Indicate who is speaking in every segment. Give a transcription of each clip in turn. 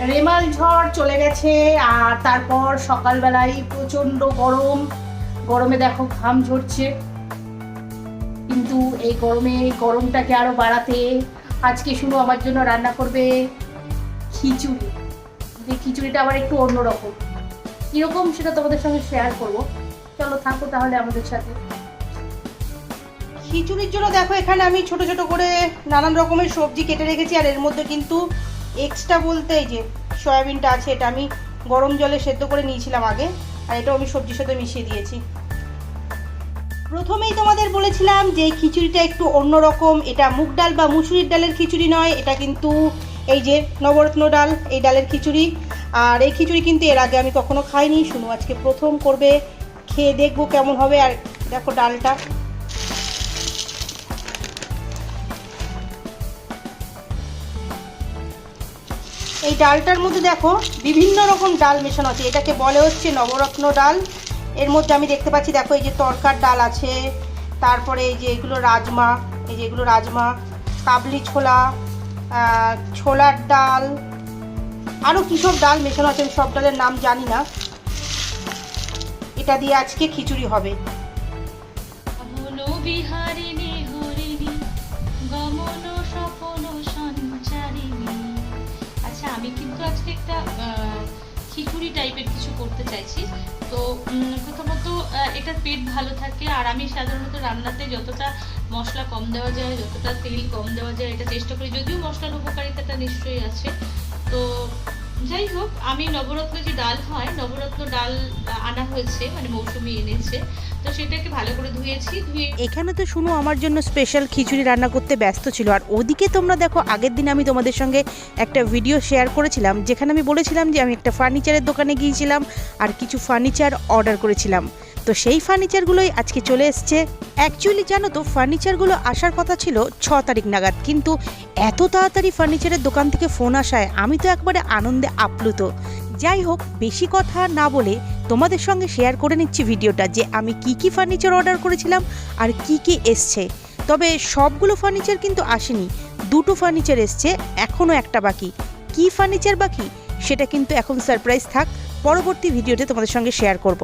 Speaker 1: রেমাল ঝড় চলে গেছে, আর তারপর সকালবেলায় প্রচণ্ড গরম। গরমে দেখো ঘাম ঝরছে। কিন্তু এই গরমে গরমটাকে আরও বাড়াতে আজকে শুনো আমার জন্য রান্না করবে খিচুড়ি। যে খিচুড়িটা আবার একটু অন্যরকম। কীরকম সেটা তোমাদের সঙ্গে শেয়ার করব। চলো থাকো তাহলে আমাদের সাথে।
Speaker 2: খিচুড়ির জন্য দেখো এখানে আমি ছোট ছোট করে নানান রকমের সবজি কেটে রেখেছি, আর এর মধ্যে কিন্তু এক্সট্রা বলতে এই যে সয়াবিনটা আছে, এটা আমি গরম জলে সেদ্ধ করে নিয়েছিলাম আগে, আর এটাও আমি সবজির সাথে মিশিয়ে দিয়েছি। প্রথমেই তোমাদের বলেছিলাম যে খিচুড়িটা একটু অন্যরকম, এটা মুগ ডাল বা মুসুরির ডালের খিচুড়ি নয়, এটা কিন্তু এই যে নবরত্ন ডাল, এই ডালের খিচুড়ি। আর এই খিচুড়ি কিন্তু এর আগে আমি কখনো খাইনি, শুনু আজকে প্রথম করবে, খেয়ে দেখব কেমন হবে, আর দেখো ডালটা এই ডালটার মধ্যে দেখো বিভিন্ন রকম ডাল মেশানো আছে। এটাকে বলে হচ্ছে নবরত্ন ডাল। এর মধ্যে আমি দেখতে পাচ্ছি, দেখো এই যে তরকার ডাল আছে, তারপরে এই যে এগুলো রাজমা, এই যে এগুলো রাজমা, কাবলি ছোলা ছোলার ডাল আরও কী সব ডাল মেশানো আছে আমি সব ডালের নাম জানি না। এটা দিয়ে আজকে খিচুড়ি হবে।
Speaker 3: হলো কিন্তু আজকে একটা খিচুড়ি টাইপের কিছু করতে চাইছি। তো প্রথমত এটা পেট ভালো থাকে, আর আমি সাধারণত রান্নাতে যতটা মশলা কম দেওয়া যায়, যতটা তেল কম দেওয়া যায়, এটা চেষ্টা করি। যদিও মশলার উপকারিতাটা নিশ্চয়ই আছে। তো যাই হোক আমি নবরত্ন যে ডাল হয়, নবরত্ন ডাল আনা হয়েছে মানে মৌসুমি এনেছে। তো সেটাকে ভালো করে ধুয়েছি, ধুয়ে
Speaker 2: এখানে তো শুনো, আমার জন্য স্পেশাল খিচুড়ি রান্না করতে ব্যস্ত ছিল। আর ওদিকে তোমরা দেখো, আগের দিন আমি তোমাদের সঙ্গে একটা ভিডিও শেয়ার করেছিলাম, যেখানে আমি বলেছিলাম যে আমি একটা ফার্নিচারের দোকানে গিয়েছিলাম, আর কিছু ফার্নিচার অর্ডার করেছিলাম। তো সেই ফার্নিচারগুলোই আজকে চলে এসছে। অ্যাকচুয়ালি জানো তো ফার্নিচারগুলো আসার কথা ছিল ছ তারিখ নাগাদ, কিন্তু এত তাড়াতাড়ি ফার্নিচারের দোকান থেকে ফোন আসায় আমি তো একবারে আনন্দে আপ্লুত। যাই হোক, বেশি কথা না বলে তোমাদের সঙ্গে শেয়ার করে নিচ্ছি ভিডিওটা যে আমি কি কি ফার্নিচার অর্ডার করেছিলাম আর কি কি এসছে। তবে সবগুলো ফার্নিচার কিন্তু আসেনি, দুটো ফার্নিচার এসছে এখনও একটা বাকি। কি ফার্নিচার বাকি? সেটা কিন্তু এখন সারপ্রাইজ থাক, পরবর্তী ভিডিওতে তোমাদের সঙ্গে শেয়ার করব।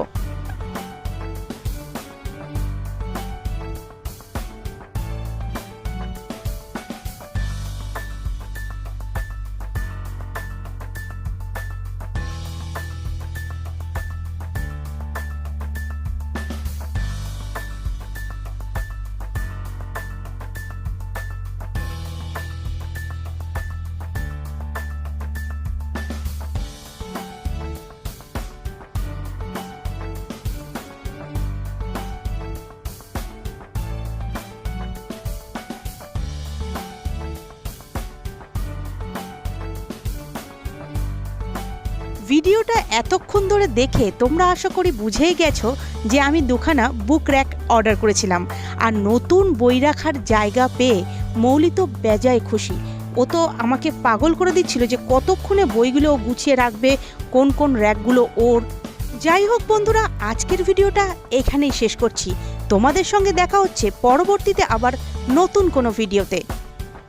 Speaker 2: ভিডিওটা এতক্ষণ ধরে দেখে তোমরা আশা করি বুঝেই গেছো যে আমি দুখানা বুক র্যাক অর্ডার করেছিলাম। আর নতুন বই রাখার জায়গা পেয়ে মৌলি তো বেজায় খুশি। ও তো আমাকে পাগল করে দিচ্ছিল যে কতক্ষণে বইগুলো গুছিয়ে রাখবে, কোন কোন র্যাকগুলো ওর। যাই হোক বন্ধুরা, আজকের ভিডিওটা এখানেই শেষ করছি। তোমাদের সঙ্গে দেখা হচ্ছে পরবর্তীতে আবার নতুন কোনো ভিডিওতে।